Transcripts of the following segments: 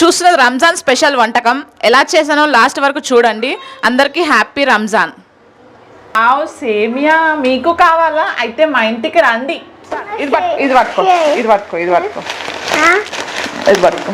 చూస్తున్నది రంజాన్ స్పెషల్ వంటకం. ఎలా చేశానో లాస్ట్ వరకు చూడండి. అందరికీ హ్యాపీ రంజాన్. ఆవు సేమియా మీకు కావాలా? అయితే మా ఇంటికి రండి. ఇది పట్టు ఇది పట్టుకో ఇది పట్టుకో ఇది పట్టుకో. ఇది పట్టుకో.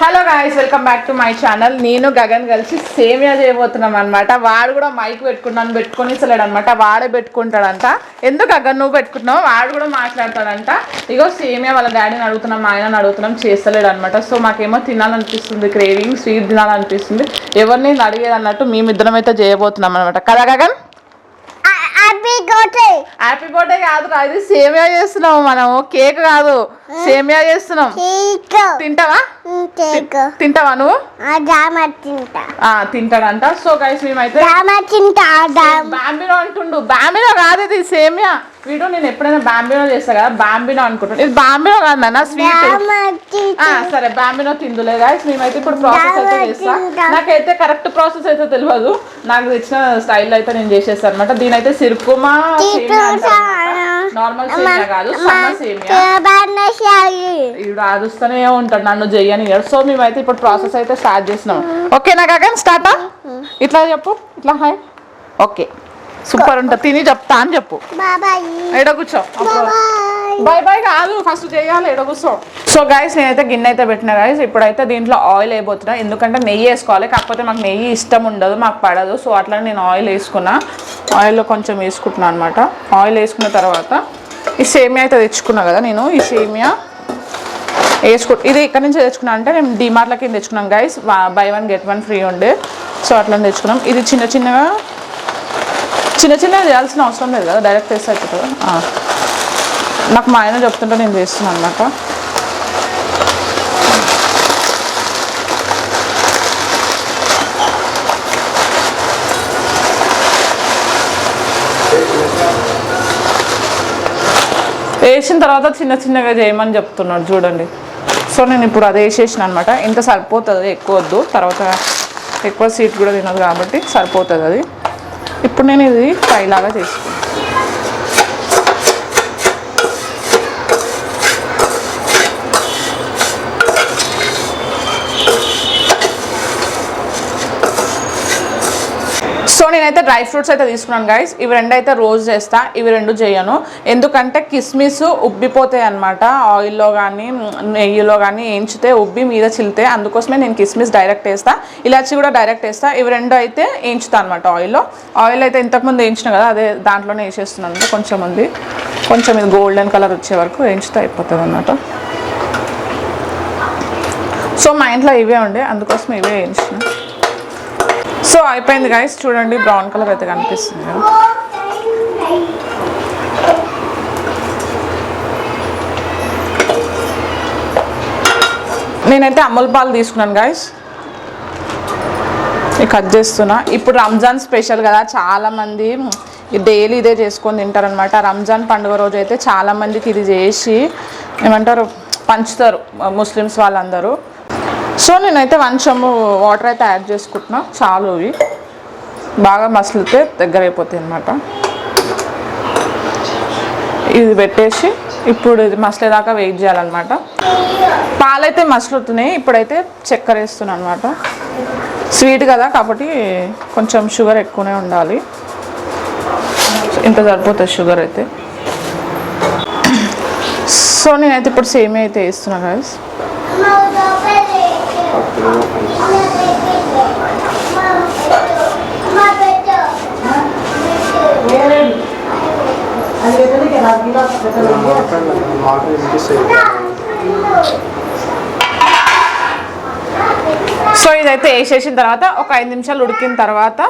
Hello guys welcome back to my channel నేను గగన్ కలిసి సేమియా చేయబోతున్నాం అనమాట వాడు కూడా మైక్ పెట్టుకున్నాను పెట్టుకొని ఇస్తలేడు అనమాట వాడే పెట్టుకుంటాడంట. ఎందుకు గగన్ నువ్వు పెట్టుకుంటున్నావు? వాడు కూడా మాట్లాడతాడంట. ఇగో సేమియా వాళ్ళ డాడీని అడుగుతున్నాం మా ఆయనని అడుగుతున్నాం చేస్తలేడు అనమాట సో మాకేమో తినాలనిపిస్తుంది క్రేవింగ్ స్వీట్ తినాలనిపిస్తుంది. ఎవరిని అడిగేది అన్నట్టు మేమిద్దరం అయితే చేయబోతున్నాం అనమాట కదా గగన్? హ్యాపీ బర్త్డే కాదు రా, ఇది సేమియా చేస్తున్నాం మనం. కేక్ కాదు. సేమియా చేస్తున్నాం. తింటావా? తింటావా నువ్వు? తింటాడంట. సో గైస్ మేమైతే బాంబినో అంటుండు. బాంబినో కాదు ఇది సేమియా. వీడు నేను ఎప్పుడైనా బాంబినో చేస్తా కదా బాంబినో అనుకుంటాను ఇది బాంబినో కాదు నాన్న స్వీట్. సరే బాంబినో తిందులే గాయస్ మేమైతే ఇప్పుడు ప్రాసెస్ అయితే చేస్తా. నాకైతే కరెక్ట్ ప్రాసెస్ అయితే తెలియదు నాకు తెచ్చిన స్టైల్ అయితే నేను చేసేస్తాను అనమాట దీనైతే సిరుకుమా నార్మల్ సేమియా కాదు సన్న సేమియా. ఆదుస్తూనే ఉంటాడు నన్ను చెయ్యని సో మేమైతే ఇప్పుడు ప్రాసెస్ అయితే స్టార్ట్ చేసినాం ఓకేనా గగన్ స్టార్టా ఇట్లా చెప్పు ఇట్లా హాయ్. ఓకే సూపర్ ఉంటుంది. తిని చెప్తా అని చెప్పు. ఎడ కూర్చో. బాబాయ్. బాయ్ బాయ్ కాదు ఫస్ట్ చేయాలి ఎడ కూర్చో. సో గైస్ నేనైతే గిన్నె అయితే పెట్టిన గైస్ ఇప్పుడైతే దీంట్లో ఆయిల్ వేయబోతున్నా. ఎందుకంటే నెయ్యి వేసుకోవాలి. కాకపోతే మాకు నెయ్యి ఇష్టం ఉండదు మాకు పడదు. సో అట్లా నేను ఆయిల్ వేసుకున్నా. ఆయిల్లో కొంచెం వేసుకుంటున్నాను అనమాట ఆయిల్ వేసుకున్న తర్వాత ఈ సేమియా అయితే తెచ్చుకున్నా కదా నేను. ఈ సేమియా వేసుకు ఇది ఎక్కడి నుంచి తెచ్చుకున్నా అంటే నేను డిమార్ట్ల కింద తెచ్చుకున్నాం guys buy one get one free ఉండే. సో అట్లా తెచ్చుకున్నాం. ఇది చిన్న చిన్నగా చిన్న చిన్నగా చేయాల్సిన అవసరం లేదు కదా డైరెక్ట్ వేస్తే అయిపోతుంది? నాకు మా ఆయన చెప్తుంటే నేను చేస్తున్నాను అనమాట వేసిన తర్వాత చిన్న చిన్నగా చేయమని చెప్తున్నాడు చూడండి. సో నేను ఇప్పుడు అది వేసేసిన అనమాట ఇంత సరిపోతుంది ఎక్కువ వద్దు. తర్వాత ఎక్కువ సీట్ కూడా తినదు కాబట్టి సరిపోతుంది అది. ఇప్పుడు నేను ఇది ఫ్రై లాగా చేసుకుంటాను నేనైతే డ్రై ఫ్రూట్స్ అయితే తీసుకున్నాను గైస్ ఇవి రెండు అయితే రోజ్ చేస్తా. ఇవి రెండు చేయను. ఎందుకంటే కిస్మిస్ ఉబ్బిపోతాయి అనమాట ఆయిల్లో కానీ నెయ్యిలో కానీ వేయించితే ఉబ్బి మీద చిల్లితే అందుకోసమే నేను కిస్మిస్ డైరెక్ట్ వేస్తా. ఇలాచి కూడా డైరెక్ట్ వేస్తా. ఇవి రెండు అయితే ఏంచుతా అనమాట ఆయిల్లో. ఆయిల్ అయితే ఇంతకుముందు వేయించిన కదా అదే దాంట్లోనే వేసేస్తున్నాను. కొంచెం ఉంది. కొంచెం ఇది గోల్డెన్ కలర్ వచ్చే వరకు వేయించుతా అయిపోతుంది అన్నమాట. సో మా ఇంట్లో ఇవే ఉండే. అందుకోసం ఇవే వేయించిన. సో అయిపోయింది గైస్ చూడండి బ్రౌన్ కలర్ అయితే కనిపిస్తుంది. నేనైతే అమూల్ పాలు తీసుకున్నాను గాయస్ కట్ చేస్తున్నా. ఇప్పుడు రంజాన్ స్పెషల్ కదా చాలామంది డైలీ ఇదే చేసుకొని తింటారనమాట రంజాన్ పండుగ రోజు అయితే చాలామందికి ఇది చేసి ఏమంటారు పంచుతారు ముస్లిమ్స్ వాళ్ళందరూ. సో నేనైతే కొంచెము వాటర్ అయితే యాడ్ చేసుకుంటున్నా. చాలు ఇవి. బాగా మసలితే దగ్గర అయిపోతాయి అనమాట ఇది పెట్టేసి ఇప్పుడు ఇది మసలేదాకా వెయిట్ చేయాలన్నమాట. పాలైతే మసలుతున్నాయి. ఇప్పుడైతే చక్కెర వేస్తున్నాను అనమాట స్వీట్ కదా కాబట్టి కొంచెం షుగర్ ఎక్కువనే ఉండాలి. ఇంత సరిపోతుంది షుగర్ అయితే. సో నేనైతే ఇప్పుడు సేమే అయితే వేస్తున్నా కదా సో ఇదైతే వేసేసిన తర్వాత ఒక ఐదు నిమిషాలు ఉడికిన తర్వాత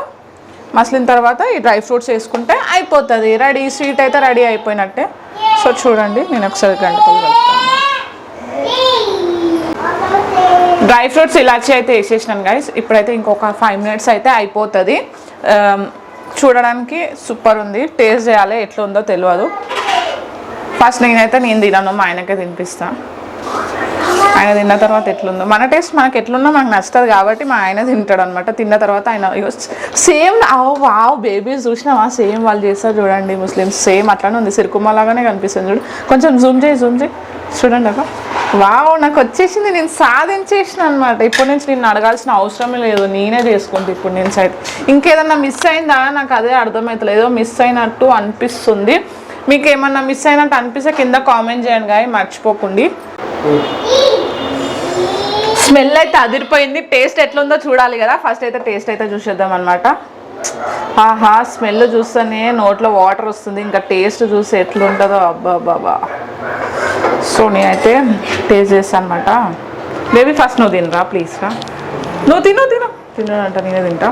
మసలిన తర్వాత ఈ డ్రై ఫ్రూట్స్ వేసుకుంటే అయిపోతుంది. రెడీ స్వీట్ అయితే రెడీ అయిపోయినట్టే. సో చూడండి నేను ఒకసారి గంటలు కలుపుతాను. డ్రై ఫ్రూట్స్ ఇలాచి అయితే వేసేసినాను గైస్ ఇప్పుడైతే ఇంకొక ఫైవ్ మినిట్స్ అయితే అయిపోతుంది. Um, చూడడానికి సూపర్ ఉంది. టేస్ట్ చేయాలి ఎట్లా ఉందో తెలియదు ఫస్ట్ నేనైతే నేను తినను మా ఆయనకే తినిపిస్తాను ఆయన తిన్న తర్వాత ఎట్లుందో. మన టేస్ట్ మనకు ఎట్లున్నా మనకు నచ్చుతుంది కాబట్టి మా ఆయన తింటాడు అనమాట తిన్న తర్వాత ఆయన సేమ్ వావ్ బేబీస్ చూసినావా? సేమ్ వాళ్ళు చేస్తారు చూడండి ముస్లిమ్స్. సేమ్ అట్లానే ఉంది. సిరుకుమ్మ లాగానే కనిపిస్తుంది చూడు. కొంచెం జూమ్ చేయి జూమ్ చేయి. చూడండి అక్క. వావ్ నాకు వచ్చేసింది. నేను సాధించేసిన అనమాట ఇప్పటి నుంచి నేను అడగాల్సిన అవసరమే లేదు. నేనే చేసుకుంటా ఇప్పుడు నేను సైడ్. ఇంకేదన్నా మిస్ అయిందా? నాకు అదే అర్థమవుతలేదు మిస్ అయినట్టు అనిపిస్తుంది. మీకు ఏమన్నా మిస్ అయినట్టు అనిపిస్తే కింద కామెంట్ చేయండి కానీ మర్చిపోకండి. స్మెల్ అయితే అదిరిపోయింది. టేస్ట్ ఎట్లుందో చూడాలి కదా. ఫస్ట్ అయితే టేస్ట్ అయితే చూసేద్దాం అనమాట ఆహా స్మెల్ చూస్తేనే నోట్లో వాటర్ వస్తుంది. ఇంకా టేస్ట్ చూసి ఎట్లుంటుందో అబ్బా బాబా సో నేనైతే టేస్ట్ చేస్తాను అనమాట బేబీ ఫస్ట్ నువ్వు తినరా ప్లీజ్ రా. నువ్వు తిను తిను. తినంట నేనే తింటా.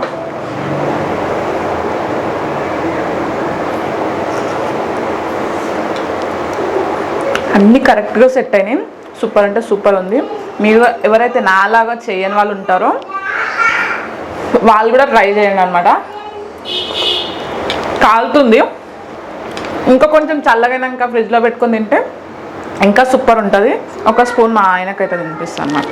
అన్నీ కరెక్ట్గా సెట్ అయినాయి. సూపర్ అంటే సూపర్ ఉంది. మీరు ఎవరైతే నాలాగా చేయని వాళ్ళు ఉంటారో వాళ్ళు కూడా ట్రై చేయండి అనమాట కాలుతుంది. ఇంకా కొంచెం చల్లగైనాక ఫ్రిడ్జ్లో పెట్టుకొని తింటే ఇంకా సూపర్ ఉంటుంది. ఒక స్పూన్ మా ఆయనకైతే తినిపిస్తాను అన్నమాట.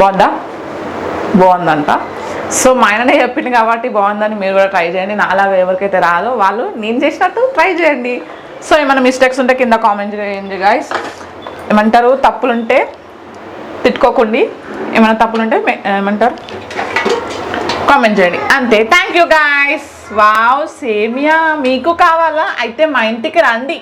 బాగుందా? బాగుందంట. సో మా ఆయననే చెప్పింది కాబట్టి బాగుందని మీరు కూడా ట్రై చేయండి. నాలాగా ఎవరికైతే రాదో వాళ్ళు నేను చేసినట్టు ట్రై చేయండి. సో ఏమైనా మిస్టేక్స్ ఉంటే కింద కామెంట్ చేయండి గాయస్ ఏమంటారు? తప్పులుంటే తిట్టుకోకండి. ఏమైనా తప్పులుంటే ఏమంటారు? కామెంట్ చేయండి. అంతే. థ్యాంక్ యూ గాయస్ వావ్ సేమియా మీకు కావాలా? అయితే మా ఇంటికి రండి.